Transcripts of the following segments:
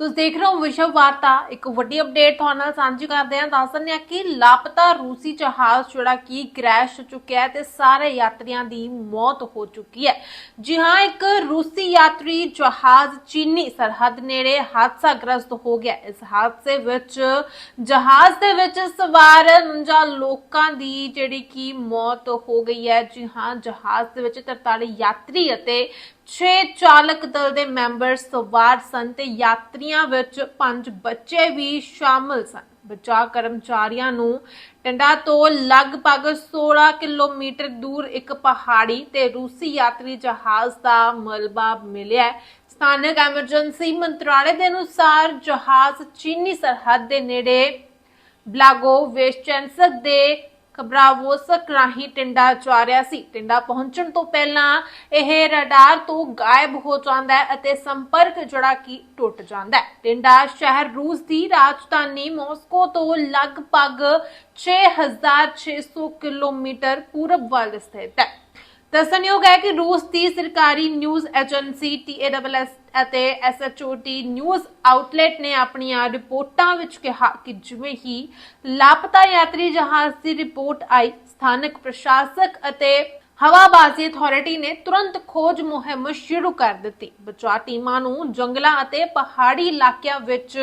ਤੁਸੀਂ ਦੇਖ ਰਹੇ ਹੋ ਵਿਸ਼ਵ ਵਾਰਤਾ। ਇੱਕ ਵੱਡੀ ਅਪਡੇਟ ਤੁਹਾਡੇ ਨਾਲ ਸਾਂਝੀ ਕਰਦੇ ਹਾਂ। ਦੱਸ ਦਿੰਦੇ ਹਾਂ ਕਿ ਲਾਪਤਾ ਰੂਸੀ ਜਹਾਜ਼ ਜਿਹੜਾ ਕਿ ਕ੍ਰੈਸ਼ ਹੋ ਚੁੱਕਿਆ ਹੈ ਤੇ ਸਾਰੇ ਯਾਤਰੀਆਂ ਦੀ ਮੌਤ ਹੋ ਚੁੱਕੀ ਹੈ। ਜੀ ਹਾਂ, ਇੱਕ ਰੂਸੀ ਯਾਤਰੀ ਜਹਾਜ਼ ਚੀਨੀ ਸਰਹੱਦ ਨੇੜੇ ਹਾਦਸਾਗ੍ਰਸਤ ਹੋ ਗਿਆ ਇਸ ਹਾਦਸੇ ਵਿੱਚ ਜਹਾਜ਼ ਦੇ ਵਿੱਚ ਸਵਾਰ 49 ਲੋਕਾਂ ਦੀ ਜਿਹੜੀ ਕਿ ਮੌਤ ਹੋ ਗਈ ਹੈ। ਜੀ ਹਾਂ, ਜਹਾਜ਼ ਦੇ ਵਿੱਚ 43 ਯਾਤਰੀ ਅਤੇ 6 ਚਾਲਕ ਦਲ ਦੇ ਮੈਂਬਰ ਸਵਾਰ ਸਨ ਤੇ ਯਾਤਰੀਆਂ ਵਿੱਚ 5 ਬੱਚੇ ਵੀ ਸ਼ਾਮਲ ਸਨ। ਬਚਾਅ ਕਰਮਚਾਰੀਆਂ ਨੂੰ ਟੰਡਾ ਤੋਂ ਲਗਭਗ 16 ਕਿਲੋਮੀਟਰ ਦੂਰ ਇੱਕ ਪਹਾੜੀ ਤੇ ਰੂਸੀ ਯਾਤਰੀ ਜਹਾਜ਼ ਦਾ ਮਲਬਾ ਮਿਲਿਆ ਸਥਾਨਕ ਐਮਰਜੈਂਸੀ ਮੰਤਰਾਲੇ ਦੇ ਅਨੁਸਾਰ ਜਹਾਜ਼ ਚੀਨੀ ਸਰਹੱਦ ਦੇ ਨੇੜੇ ਬਲਾਗੋ ਵੇਸ਼ਚੈਂਸਕ ਦੇ ਖਬਰਾਵੋਸਕ ਰਾਹੀਂ ਟਿੰਡਾ ਜਾ ਰਿਹਾ ਸੀ। ਟਿੰਡਾ ਪਹੁੰਚਣ ਤੋਂ ਪਹਿਲਾਂ ਇਹ ਰਡਾਰ ਤੋਂ ਗਾਇਬ ਹੋ ਜਾਂਦਾ ਹੈ ਅਤੇ ਸੰਪਰਕ ਜਿਹੜਾ ਕਿ ਟੁੱਟ ਜਾਂਦਾ ਹੈ। ਟਿੰਡਾ ਸ਼ਹਿਰ ਰੂਸ ਦੀ ਰਾਜਧਾਨੀ ਮਾਸਕੋ ਤੋਂ ਲਗਭਗ 6600 ਕਿਲੋਮੀਟਰ ਪੂਰਬ ਵੱਲ ਸਥਿਤ ਹੈ। ਦੱਸਣਯੋਗ ਹੈ ਕਿ ਰੂਸ ਦੀ ਸਰਕਾਰੀ ਨਿਊਜ਼ ਏਜੰਸੀ TASS ਅਤੇ SHOT ਨਿਊਜ਼ ਆਊਟਲੈਟ ਨੇ ਆਪਣੀਆਂ ਰਿਪੋਰਟਾਂ ਵਿੱਚ ਕਿਹਾ ਕਿ ਜਿਵੇਂ ਹੀ ਲਾਪਤਾ ਯਾਤਰੀ ਜਹਾਜ਼ ਦੀ ਰਿਪੋਰਟ ਆਈ, ਸਥਾਨਕ ਪ੍ਰਸ਼ਾਸਕ ਅਤੇ ਹਵਾਬਾਜ਼ੀ ਅਥਾਰਟੀ ਨੇ ਤੁਰੰਤ ਖੋਜ ਮੁਹਿੰਮ ਸ਼ੁਰੂ ਕਰ ਦਿੱਤੀ। ਬਚਾਅ ਟੀਮਾਂ ਨੂੰ ਜੰਗਲਾਂ ਅਤੇ ਪਹਾੜੀ ਇਲਾਕਿਆਂ ਵਿੱਚ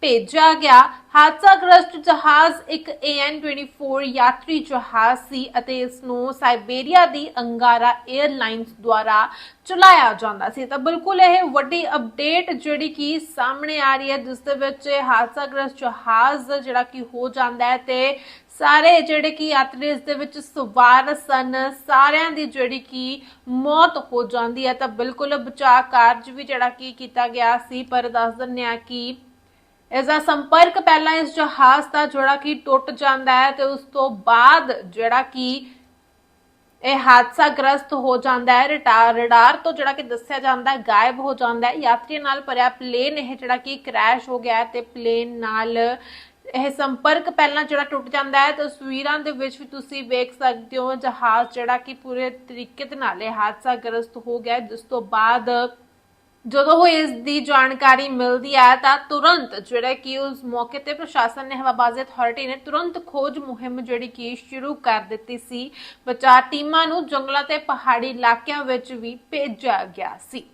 ਭੇਜਿਆ ਗਿਆ। ਹਾਦਸਾਗ੍ਰਸਤ ਜਹਾਜ਼ ਇੱਕ AN24 ਯਾਤਰੀ ਜਹਾਜ਼ ਸੀ ਅਤੇ ਇਸ ਨੂੰ ਸਾਈਬੇਰੀਆ ਦੀ ਅੰਗਾਰਾ 에ਅਰਲਾਈਨਸ ਦੁਆਰਾ ਚਲਾਇਆ ਜਾਂਦਾ ਸੀ। ਤਾਂ ਬਿਲਕੁਲ ਇਹ ਵੱਡੀ ਅਪਡੇਟ ਜਿਹੜੀ ਕਿ ਸਾਹਮਣੇ ਆ ਰਹੀ ਹੈ, ਜਿਸ ਦੇ ਵਿੱਚ ਇਹ ਹਾਦਸਾਗ੍ਰਸਤ ਜਹਾਜ਼ ਜਿਹੜਾ ਕਿ ਹੋ ਜਾਂਦਾ ਹੈ ਤੇ ਸਾਰੇ ਜਿਹੜੇ ਕਿ ਯਾਤਰੀ ਇਸ ਦੇ ਵਿੱਚ ਸਵਾਰ ਸਨ, ਸਾਰਿਆਂ ਦੀ ਜਿਹੜੀ ਕਿ ਮੌਤ ਹੋ ਜਾਂਦੀ ਹੈ, ਤਾਂ ਬਿਲਕੁਲ ਬਚਾਅ ਕਾਰਜ ਵੀ ਜਿਹੜਾ ਕਿ ਕੀਤਾ ਗਿਆ ਸੀ, ਪਰ ਦੱਸ ਦਿੰਦੇ ਆ ਕਿ ਇਸ ਦਾ ਸੰਪਰਕ ਪਹਿਲਾਂ ਇਸ ਜਹਾਜ਼ ਦਾ ਜਿਹੜਾ ਕਿ ਟੁੱਟ ਜਾਂਦਾ ਹੈ ਤੇ ਉਸ ਤੋਂ ਬਾਅਦ ਜਿਹੜਾ ਕਿ ਇਹ ਹਾਦਸਾ ਗ੍ਰਸਤ ਹੋ ਜਾਂਦਾ ਹੈ ਰਟਾਰ ਰਡਾਰ ਤੋਂ ਜਿਹੜਾ ਕਿ ਦੱਸਿਆ ਜਾਂਦਾ ਹੈ, ਗਾਇਬ ਹੋ ਜਾਂਦਾ ਹੈ, ਯਾਤਰੀਆਂ ਨਾਲ ਭਰਿਆ ਪਲੇਨ ਇਹ ਜਿਹੜਾ ਕਿ ਕ੍ਰੈਸ਼ ਹੋ ਗਿਆ ਤੇ ਪਲੇਨ ਨਾਲ ਇਹ ਸੰਪਰਕ ਪਹਿਲਾਂ ਜਿਹੜਾ ਟੁੱਟ ਜਾਂਦਾ ਹੈ, ਤਸਵੀਰਾਂ ਦੇ ਵਿੱਚ ਵੀ ਤੁਸੀਂ ਵੇਖ ਸਕਦੇ ਹੋ ਜਹਾਜ਼ ਜਿਹੜਾ ਕਿ ਪੂਰੇ ਤਰੀਕੇ ਦੇ ਨਾਲ ਇਹ ਹਾਦਸਾਗ੍ਰਸਤ ਹੋ ਗਿਆ ਜਿਸ ਤੋਂ ਬਾਅਦ ਜਦੋਂ ਇਸ ਦੀ ਜਾਣਕਾਰੀ ਮਿਲਦੀ ਹੈ, ਤਾਂ ਤੁਰੰਤ ਜਿਹੜਾ ਕਿ ਉਸ ਮੌਕੇ ਤੇ ਪ੍ਰਸ਼ਾਸਨ ਨੇ ਹਵਾਬਾਜ਼ੀ ਅਥਾਰਟੀ ਨੇ ਤੁਰੰਤ ਖੋਜ ਮੁਹਿੰਮ ਜਿਹੜੀ ਕਿ ਸ਼ੁਰੂ ਕਰ ਦਿੱਤੀ ਸੀ। ਬਚਾਅ ਟੀਮਾਂ ਨੂੰ ਜੰਗਲਾਂ ਤੇ ਪਹਾੜੀ ਇਲਾਕਿਆਂ ਵਿੱਚ ਵੀ ਭੇਜਿਆ ਗਿਆ ਸੀ।